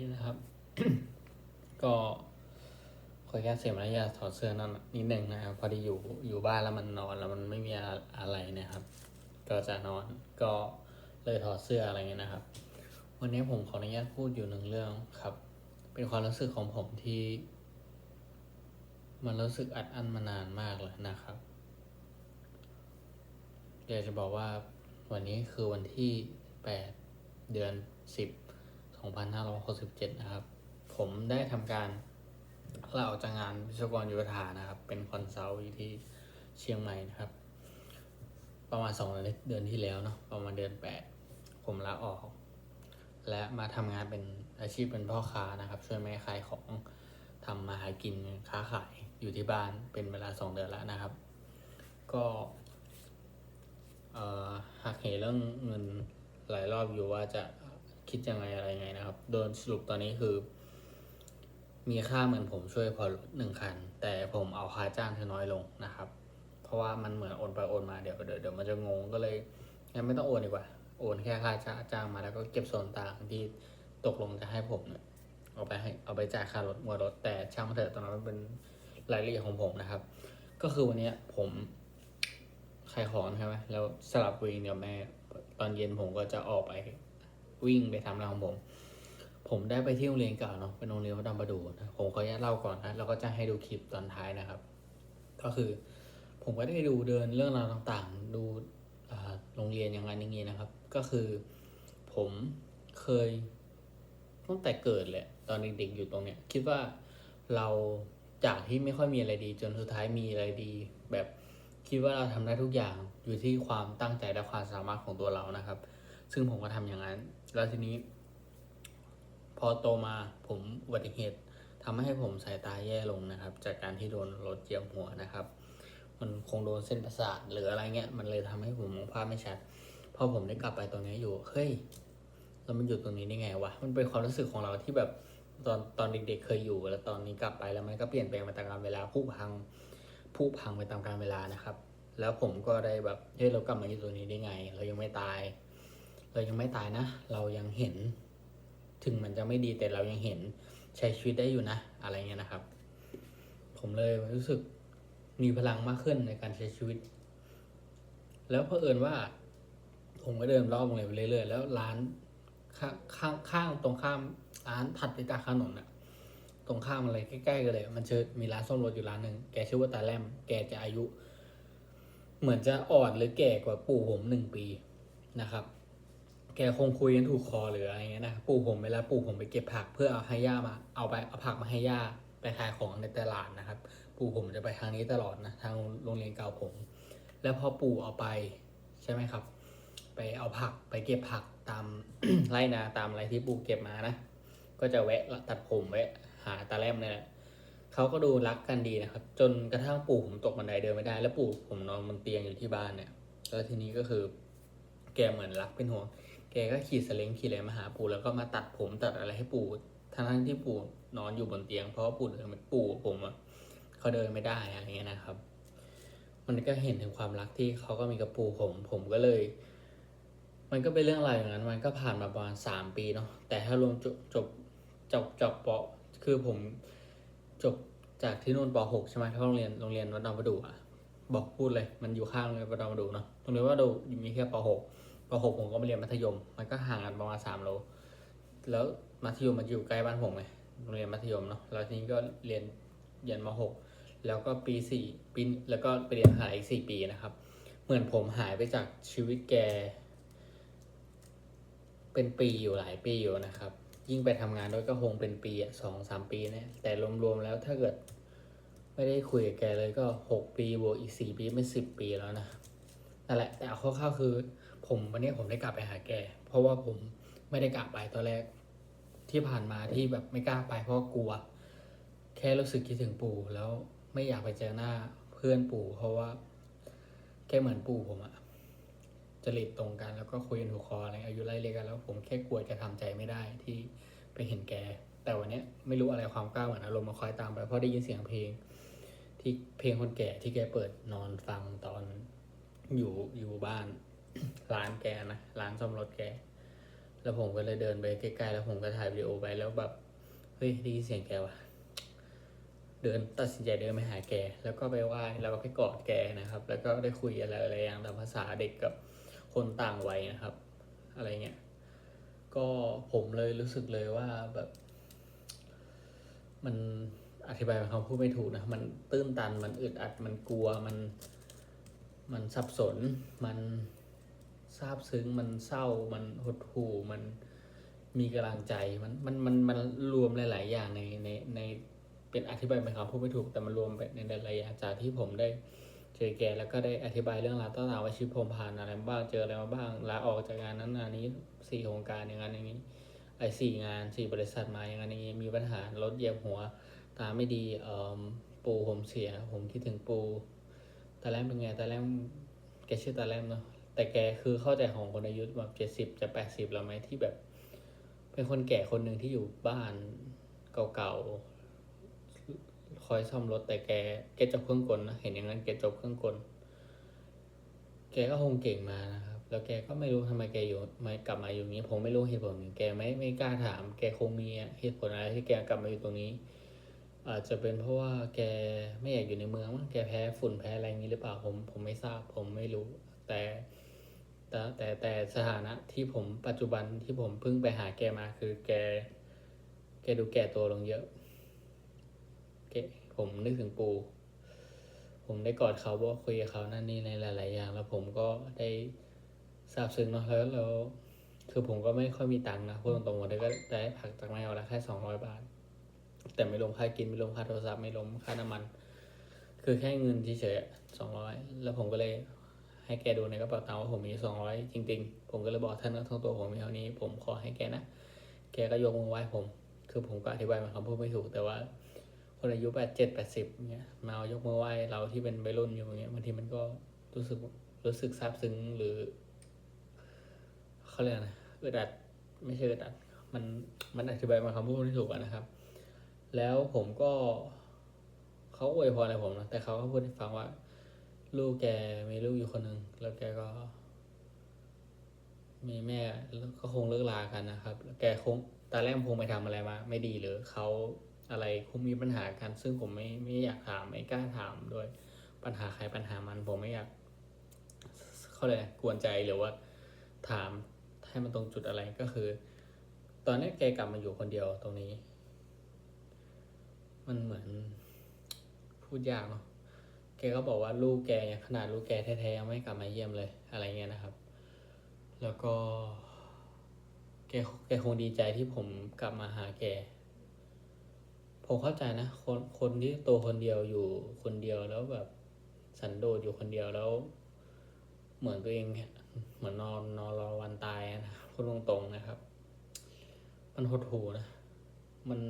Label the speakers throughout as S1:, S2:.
S1: ทีนะครับ ก็ขอแค่เสียมารยาถอดเสื้อนั่นนิดหนึ่งนะครับ พอดีอยู่อยู่บ้านแล้วมันนอนแล้วมันไม่มีอะไรนะครับ ก็จะนอนก็เลยถอดเสื้ออะไรเงี้ยนะครับ วันนี้ผมขออนุญาตพูดอยู่หนึ่งเรื่องครับ เป็นความรู้สึกของผมที่ มันรู้สึกอัดอั้นมานานมากเลยนะครับอยากจะบอกว่าวันนี้คือวันที่แปดเดือนสิ บสองพันห้าร้อยหกสิบเจ็ดนะครับ ผมได้ทำการลาออกจากงานวิศวกรโยธานะครับ เป็นคอนซัลท์อยู่ที่เชียงใหม่นะครับ ประมาณสองเดือนที่แล้วเนาะประมาณเดือนแปดผมลาออก และมาทำงานเป็นอาชีพเป็นพ่อค้านะครับ ช่วยแม่ขายของทำมาหากินค้าขายอยู่ที่บ้านเป็นเวลาสองเดือนแล้วนะครับ ก็หักเหเรื่องเงินหลายรอบอยู่ว่าจะ คิดยังไงอะไรไงนะครับ โดยสรุปตอนนี้คือ มีค่าเหมือนผมช่วยพอหนึ่งคัน แต่ผมเอาค่าจ้างเธอน้อยลงนะครับ เพราะว่ามันเหมือนโอนไปโอนมาเดี๋ยวเดี๋ยวเดี๋ยวมันจะงงก็เลยงั้นไม่ต้องโอนดีกว่า โอนแค่ค่าจ้างมาแล้วก็เก็บส่วนต่างที่ตกลงจะให้ผมเนี่ยเอาไปให้เอาไปจ่ายค่ารถมวรถ แต่ช่างมันเถอะตอนนั้นมันเป็นรายละเอียดของผมนะครับ ก็คือวันนี้ผมขายของใช่ไหมแล้วสลับวิ่งกับแม่ ตอนเย็นผมก็จะออกไป วิ่งไปทำรของผม ผมได้ไปที่โรงเรียนเก่าเนาะเป็นโรงเรียนวัดดำประดูนะผมขออนุญาตเล่าก่อนนะแล้วก็จะให้ดูคลิปตอนท้ายนะครับ ก็คือ ผมก็ได้ดูเดินเรื่องราวต่างๆ ดูโรงเรียนอย่างนั้นอย่างนี้นะครับ ก็คือผมเคยตั้งแต่เกิดเลยตอนเด็กๆอยู่ตรงเนี้ยคิดว่าเราจากที่ไม่ค่อยมีอะไรดี จนสุดท้ายมีอะไรดี แบบคิดว่าเราทำได้ทุกอย่างอยู่ที่ความตั้งใจและความสามารถของตัวเรานะครับ ซึ่งผมก็ทำอย่างนั้น แล้วทีนี้ พอโตมาผมอุบัติเหตุทำให้ผมสายตาแย่ลงนะครับ จากการที่โดนรถเหยียบหัวนะครับ มันคงโดนเส้นประสาทหรืออะไรเงี้ย มันเลยทำให้ผมมองภาพไม่ชัด พอผมได้กลับไปตรงนี้อยู่ เฮ้ยแล้วมันอยู่ตรงนี้ได้ไงวะ มันเป็นความรู้สึกของเราที่แบบตอนตอนเด็กๆเคยอยู่ แล้วตอนนี้กลับไปแล้วมันก็เปลี่ยนแปลงไปตามกาลเวลาผุพังผุพังไปตามกาลเวลานะครับ แล้วผมก็ได้แบบ เฮ้ยเรากลับมาอยู่ตรงนี้ได้ไง เรายังไม่ตาย เรายังไม่ตายนะ เรายังเห็น ถึงมันจะไม่ดีแต่เรายังเห็นใช้ชีวิตได้อยู่นะ อะไรเงี้ยนะครับ ผมเลยรู้สึกมีพลังมากขึ้นในการใช้ชีวิต แล้วเพอเอิญว่า ผมก็เดินรอบโรงเรียนไปเรื่อยๆ แล้วร้านข้างข้างางตรงข้ามร้านถัดไปจากถนนอะตรงข้ามอะไรใกล้ๆกันเลย มันเจอมีร้านซ่อมรถอยู่ร้านหนึ่งแกชื่อว่าตาแลมแกจะอายุ เหมือนจะอ่อนหรือแก่กว่าปู่ผมหนึ่งปีนะครับ แกคงคุยกันถูกคอหรืออะไรเงี้ยนะปู่ผมเวลาปู่ผมไปเก็บผักเพื่อเอาให้ย่ามา เอาไปเอาผักมาให้ย่าไปขายของในตลาดนะครับ ปู่ผมจะไปทางนี้ตลอดนะทางโรงเรียนเก่าผม แล้วพอปู่เอาไปใช่ไหมครับ ไปเอาผักไปเก็บผักตามไร่นาตามอะไรที่ปู่เก็บมานะ ก็จะแวะตัดผมแวะหาตาแลมเนี่ยแหละเขาก็ดูรักกันดีนะครับ จนกระทั่งปู่ผมตกบันไดเดินไม่ได้ แล้วปู่ผมนอนบนเตียงอยู่ที่บ้านเนี่ยแล้วทีนี้ก็คือแกเหมือนรักเป็นห่วง แกก็ขี่สเล้งขี่อะไรมาหาปู่แล้วก็มาตัดผมตัดอะไรให้ปู่ทั้งที่ปู่นอนอยู่บนเตียง เพราะว่าปู่เดินไม่ปู่ผมอะเขาเดินไม่ได้อะไรเงี้ยนะครับ มันก็เห็นถึงความรักที่เขาก็มีกับปู่ผม ผมก็เลย มันก็เป็นเรื่องอะไรอย่างนั้น มันก็ผ่านมาประมาณสามปีเนาะแต่ถ้ารวมจบจบจบจบปคือผมจบจากที่นู่นปหกใช่ไหมที่โรงเรียนโรงเรียนวัดดอนประดูอะบอกพูดเลย มันอยู่ข้างโรงเรียนวัดดอนประดูเนาะโรงเรียนวัดดอนประดูมีแค่ปหก ปหกผมก็ไปเรียนมัธยม มันก็ห่างกันประมาณสามโล แล้วมัธยมมันอยู่ใกล้บ้านผมไงโรงเรียนมัธยมเนาะแล้วทีนี้ก็เรียนเรียนมหกแล้วก็ปีสี่ปีแล้วก็ไปเรียนมหายอีกสี่ปีนะครับ เหมือนผมหายไปจากชีวิตแก เป็นปีอยู่หลายปีอยู่นะครับ ยิ่งไปทำงานด้วยก็คงเป็นปีอะสองสามปีเนี่ยแต่รวมๆแล้วถ้าเกิดไม่ได้คุยกับแกเลยก็หกปีบวกอีกสี่ปีเป็นสิบปีแล้วนะนั่นแหละแต่เอาคร่าวๆคือ ผมวันนี้ผมได้กลับไปหาแก เพราะว่าผมไม่ได้กลับไปตอนแรกที่ผ่านมาที่แบบไม่กล้าไปเพราะกลัว แค่รู้สึกคิดถึงปู่แล้วไม่อยากไปเจอหน้าเพื่อนปู่ เพราะว่าแกเหมือนปู่ผมอะจริตตรงกันแล้วก็คุยกันถูกคออะไรอายุไล่เรียกันแล้ว ผมแค่กลัวจะทำใจไม่ได้ที่ไปเห็นแก แต่วันเนี้ยไม่รู้อะไรความกล้าเหมือนอารมณ์มาคอยตามไปเพราะได้ยินเสียงเพลง ที่เพลงคนแก่ที่แกเปิดนอนฟังตอนอยู่อยู่บ้าน ร้านแกนะร้านซ่อมรถแก แล้วผมก็เลยเดินไปใกล้ๆแล้วผมก็ถ่ายวิดีโอไปแล้วแบบเฮ้ยได้ยินเสียงแกว่ะเดินตัดสินใจเดินไปหาแก แล้วก็ไปไหว้แล้วก็ไปกอดแกนะครับ แล้วก็ได้คุยอะไรอะไรอย่างตามภาษาเด็กกับคนต่างวัยนะครับ อะไรเงี้ยก็ผมเลยรู้สึกเลยว่าแบบ มันอธิบายเป็นคำพูดไม่ถูกนะมันตื้นตันมันอึดอัดมันกลัวมัน มันสับสนมัน ซาบซึ้งมันเศร้ามันหดหู่มันมีกำลังใจมันมันมันมันรวมหลาย ๆ อย่างในในในเป็นอธิบายเป็นคำพูดไม่ถูกแต่มันรวมไปในหลายๆอย่างจากที่ผมได้เจอแกแล้วก็ได้อธิบายเรื่องราวต่างๆว่าชีวิตผมผ่านอะไรบ้างเจออะไรมาบ้างลาออกจากงานนั้นงานนี้สี่โครงการอย่างนั้นอย่างนี้ไอ้สี่งานสี่บริษัทมาอย่างนั้นอย่างนี้มีปัญหารถเหยียบหัวตาไม่ดีเอ่อปูผมเสีย ผมคิดถึงปูตาแรมเป็นไงตาแรมแกชื่อตาแรมเนาะ แต่แกคือเข้าใจของคนอายุแบบเจ็ดสิบจะแปดสิบแล้วไหมที่แบบ เป็นคนแก่คนหนึ่งที่อยู่บ้านเก่าๆคอยซ่อมรถแต่แกแกจบเครื่องกลนะเห็นอย่างนั้นแกจบเครื่องกล แกก็คงเก่งมานะครับ แล้วแกก็ไม่รู้ทำไมแกอยู่ไม่กลับมาอยู่นี้ผมไม่รู้เหตุผลแกไม่ไม่กล้าถาม แกคงมีเหตุผลอะไรที่แกกลับมาอยู่ตรงนี้ อาจจะเป็นเพราะว่าแกไม่อยากอยู่ในเมืองมั้งแกแพ้ฝุ่นแพ้อะไรอย่างนี้หรือเปล่าผมผมไม่ทราบผมไม่รู้แต่ แต่แต่แต่สถานะที่ผมปัจจุบันที่ผมเพิ่งไปหาแกมาคือแก แกดูแก่ตัวลงเยอะแกผมนึกถึงปู ผมได้กอดเขาบอกคุยกับเขานั่นนี่ในหลาย ๆ อย่าง แล้วผมก็ได้ซาบซึ้งเนาะแล้วแล้วคือผมก็ไม่ค่อยมีตังค์นะพูดตรงๆวันนี้ก็ได้ผักจากแมวละแค่สองร้อยบาท แต่ไม่รวมค่ากินไม่รวมค่าโทรศัพท์ไม่รวมค่าน้ำมัน คือแค่เงินเฉยๆสองร้อยแล้วผมก็เลย ให้แกดูในกระเป๋าตังค์ว่าผมมีสองร้อยจริง ๆ ผมก็เลยบอกท่านว่าทั้งตัวผมมีเท่านี้ ผมขอให้แกนะ แกก็ยกมือไหว้ผม คือผมก็อธิบายมันคำพูดไม่ถูกแต่ว่า คนอายุแปดเจ็ดแปดสิบเงี้ยมาเอายกมือไหว้เราที่เป็นวัยรุ่นอยู่เงี้ยบางทีมันก็รู้สึกรู้สึกซาบซึ้งหรือเขาเรียกอะไรนะอึดอัดไม่ใช่อึดอัดมันมันอธิบายมาคำพูดไม่ถูกนะครับ แล้วผมก็เขาอวยพรอะไรผมนะแต่เขาก็พูดให้ฟังว่า ลูกแกมีลูกอยู่คนหนึ่งแล้วแกก็ มีแม่ก็คงเลิกลากันนะครับ แกคงตอนแรกคงไปทำอะไรมา ไม่ดีหรือเขาอะไรคงมีปัญหากัน ซึ่งผมไม่ไม่อยากถามไม่กล้าถามด้วยปัญหาใครปัญหามันผมไม่อยากเขาเลยกวนใจหรือว่า ถามให้มันตรงจุดอะไรก็คือ ตอนนี้แกกลับมาอยู่คนเดียวตรงนี้ มันเหมือนพูดยากเนาะ แกก็บอกว่าลูกแกยังขนาดลูกแกแท้ๆยังไม่กลับมาเยี่ยมเลยอะไรเงี้ยนะครับ แล้วก็ แกแกคงดีใจที่ผมกลับมาหาแก ผมเข้าใจนะ คนคนที่โตวคนเดียวอยู่คนเดียวแล้วแบบสันโดษอยู่คนเดียวแล้ว เหมือนตัวเองเหมือนนอนนอนรอวันตายนะพูดตรงๆนะครับ มันหดหูนะ มัน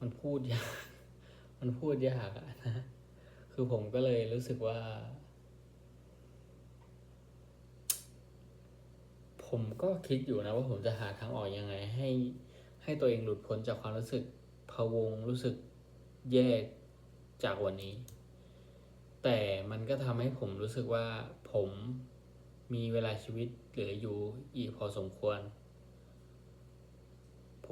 S1: มันพูดยาก มันพูดยากอะนะ คือผมก็เลยรู้สึกว่า ผมก็คิดอยู่นะว่าผมจะหาทางออกยังไง ให้ให้ตัวเองหลุดพ้นจากความรู้สึกพะวงรู้สึกแย่จากวันนี้ แต่มันก็ทำให้ผมรู้สึกว่าผมมีเวลาชีวิตเหลืออยู่อีกพอสมควร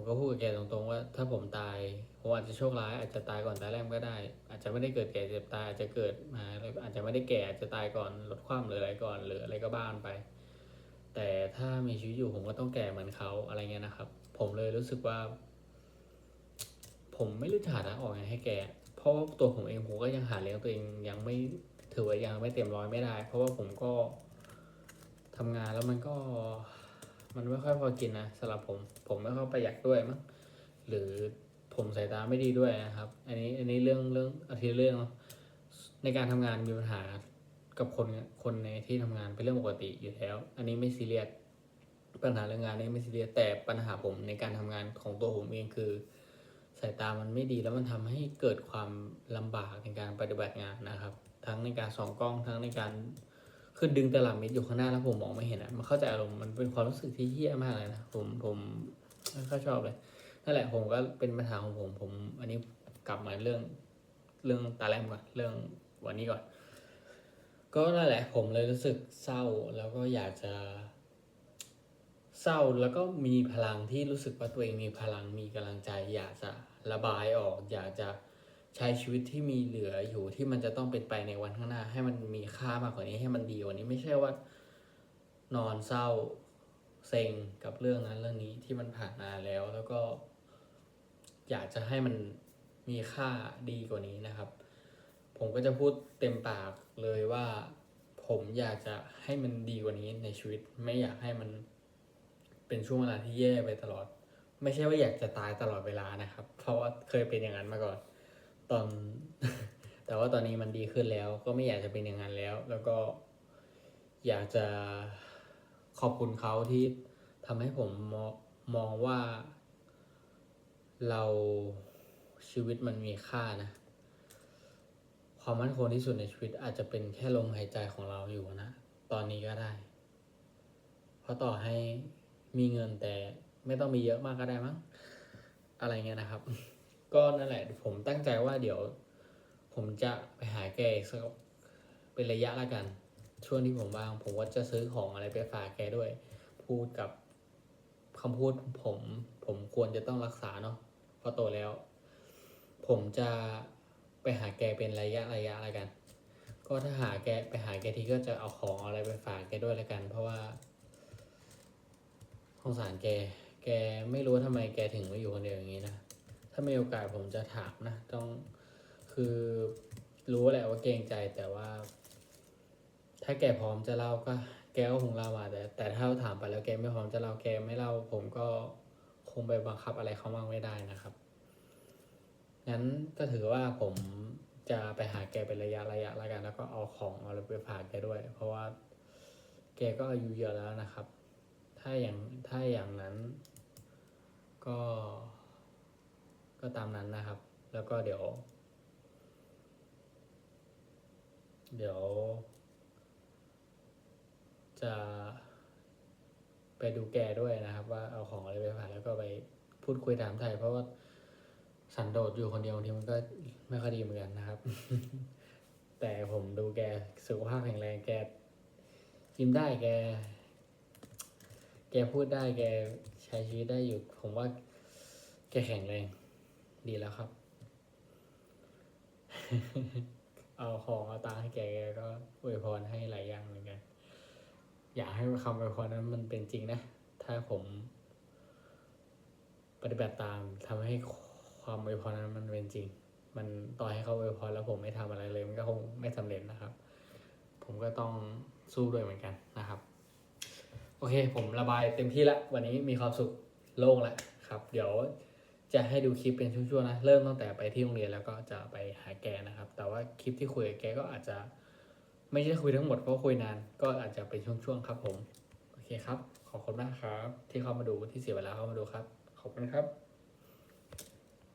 S1: ผมก็พูดกับแกตรงๆว่า ถ้าผมตายผมอาจจะโชคร้ายอาจจะตายก่อนตายแรกก็ได้ อาจจะไม่ได้เกิดแก่เจ็บตายอาจจะเกิดมาแล้วอาจจะไม่ได้แก่อาจจะตายก่อนลดความหรืออะไรก่อนหรืออะไรก็บ้านไป แต่ถ้ามีชีวิตอยู่ผมก็ต้องแก่เหมือนเขาอะไรเงี้ยนะครับ ผมเลยรู้สึกว่า ผมไม่รู้จะหาทางออกยังไงให้แกเพราะาตัวผมเองผมก็ยังหาเลี้ยงตัวเองยังไม่ถือว่ายังไม่เต็มร้อยไม่ได้ เพราะว่าผมก็ทำงานแล้วมันก็ มันไม่ค่อยพอกินนะสำหรับผมผมไม่ค่อยประหยัดด้วยมั้งหรือผมสายตาไม่ดีด้วยนะครับ อันนี้อันนี้เรื่องเรื่องอาทิตย์เรื่องในการทำงานมีปัญหากับคนคนในที่ทำงานเป็นเรื่องปกติอยู่แล้ว อันนี้ไม่ซีเรียสปัญหาเรื่องงานนี่ไม่ซีเรียสแต่ปัญหาผมในการทำงานของตัวผมเองคือ สายตามันไม่ดีแล้วมันทำให้เกิดความลำบากในการปฏิบัติงานนะครับ ทั้งในการส่องกล้องทั้งในการ คือดึงตลับเม็ดอยู่ข้างหน้าแล้วผมมองไม่เห็นอะมันเข้าใจอารมณ์มันเป็นความรู้สึกที่เฮี้ยมากเลยนะผมผมไม่ค่อยชอบเลยนั่นแหละผมก็เป็นปัญหาของผมผม อันนี้กลับมาเรื่องเรื่องตาแรมก่อนเรื่องวันนี้ก่อน ก็นั่นแหละ ผมเลยรู้สึกเศร้าแล้วก็อยากจะเศร้าแล้วก็มีพลังที่รู้สึกว่าตัวเองมีพลังมีกำลังใจ อยากจะระบายออก อยากจะ ใช้ชีวิตที่มีเหลืออยู่ที่มันจะต้องเป็นไปในวันข้างหน้า ให้มันมีค่ามากกว่านี้ให้มันดีกว่านี้ไม่ใช่ว่า นอนเศร้าเซ็งกับเรื่องนั้นเรื่องนี้ที่มันผ่านมาแล้ว แล้วก็ อยากจะให้มันมีค่าดีกว่านี้นะครับ ผมก็จะพูดเต็มปากเลยว่า ผมอยากจะให้มันดีกว่านี้ในชีวิต ไม่อยากให้มันเป็นช่วงเวลาที่แย่ไปตลอด ไม่ใช่ว่าอยากจะตายตลอดเวลานะครับ เพราะว่าเคยเป็นอย่างนั้นมาก่อน ตอน แต่ว่าตอนนี้มันดีขึ้นแล้ว ก็ไม่อยากจะเป็นอย่างนั้นแล้ว แล้วก็อยากจะขอบคุณเขาที่ทำให้ผมมองมองว่าเราชีวิตมันมีค่านะ ความมั่นคงที่สุดในชีวิตอาจจะเป็นแค่ลมหายใจของเราอยู่นะ ตอนนี้ก็ได้ เพราะต่อให้มีเงินแต่ไม่ต้องมีเยอะมากก็ได้มั้ง อะไรเงี้ยนะครับ ก็นั่นแหละ ผมตั้งใจว่าเดี๋ยว ผมจะไปหาแกสักเป็นระยะละกัน ช่วงที่ผมว่าง ผมว่าจะซื้อของอะไรไปฝากแกด้วย พูดกับคำพูดผม ผมควรจะต้องรักษาเนาะพราะโตแล้ว ผมจะไปหาแกเป็นระยะระยะละกัน ก็ถ้าหาแกไปหาแกทีก็จะเอาของอะไรไปฝากแกด้วยละกัน เพราะว่าสงสารแก แกไม่รู้ว่าทำไมแกถึงมาอยู่คนเดียวอย่างนี้นะ ถ้ามีโอกาสผมจะถามนะ ต้องคือรู้แหละว่าเกรงใจแต่ว่า ถ้าแกพร้อมจะเล่าก็แกก็คงเล่ามาแต่ แต่ถ้าเราถามไปแล้วแกไม่พร้อมจะเล่าแกไม่เล่า ผมก็คงไปบังคับอะไรเขามากไม่ได้นะครับงั้นก็ถือว่าผมจะไปหาแกเป็นระยะระยะละกัน แล้วก็เอาของเอาอะไรไปฝากแกด้วย เพราะว่า แกก็อายุเยอะแล้วนะครับ ถ้าอย่างถ้าอย่างนั้นก็ ก็ตามนั้นนะครับ แล้วก็เดี๋ยว เดี๋ยว จะไปดูแกด้วยนะครับ ว่าเอาของอะไรไปฝากแล้วก็ไปพูดคุยถามไทยเพราะว่าสันโดษอยู่คนเดียวบางทีมันก็ไม่ค่อยดีเหมือนกันนะครับ แต่ผมดูแกสุขภาพแข็งแรงแกยิ้มได้แก แกพูดได้แกใช้ชีวิตได้อยู่ ผมว่าแกแข็งแรง ดีแล้วครับ เอาของเอาตังค์ให้แกแกก็อวยพรให้หลายอย่างเหมือนกัน อยากให้คำอวยพรนั้นมันเป็นจริงนะ ถ้าผมปฏิบัติตามทำให้ความอวยพรนั้นมันเป็นจริง มันต่อให้เขาอวยพรแล้วผมไม่ทำอะไรเลย มันก็คงไม่สำเร็จนะครับ ผมก็ต้องสู้ด้วยเหมือนกันนะครับ โอเค ผมระบายเต็มที่ละวันนี้มีความสุขโล่งล้วครับ เดี๋ยว จะให้ดูคลิปเป็นช่วงๆนะ เริ่มตั้งแต่ไปที่โรงเรียนแล้วก็จะไปหาแกนะครับ แต่ว่าคลิปที่คุยกับแกก็อาจจะไม่ใช่คุยทั้งหมดเพราะคุยนาน ก็อาจจะเป็นช่วงๆครับผม โอเคครับ ขอบคุณมากครับ ที่เข้ามาดูที่เสียเวลาเข้ามาดูครับ ขอบคุณครับ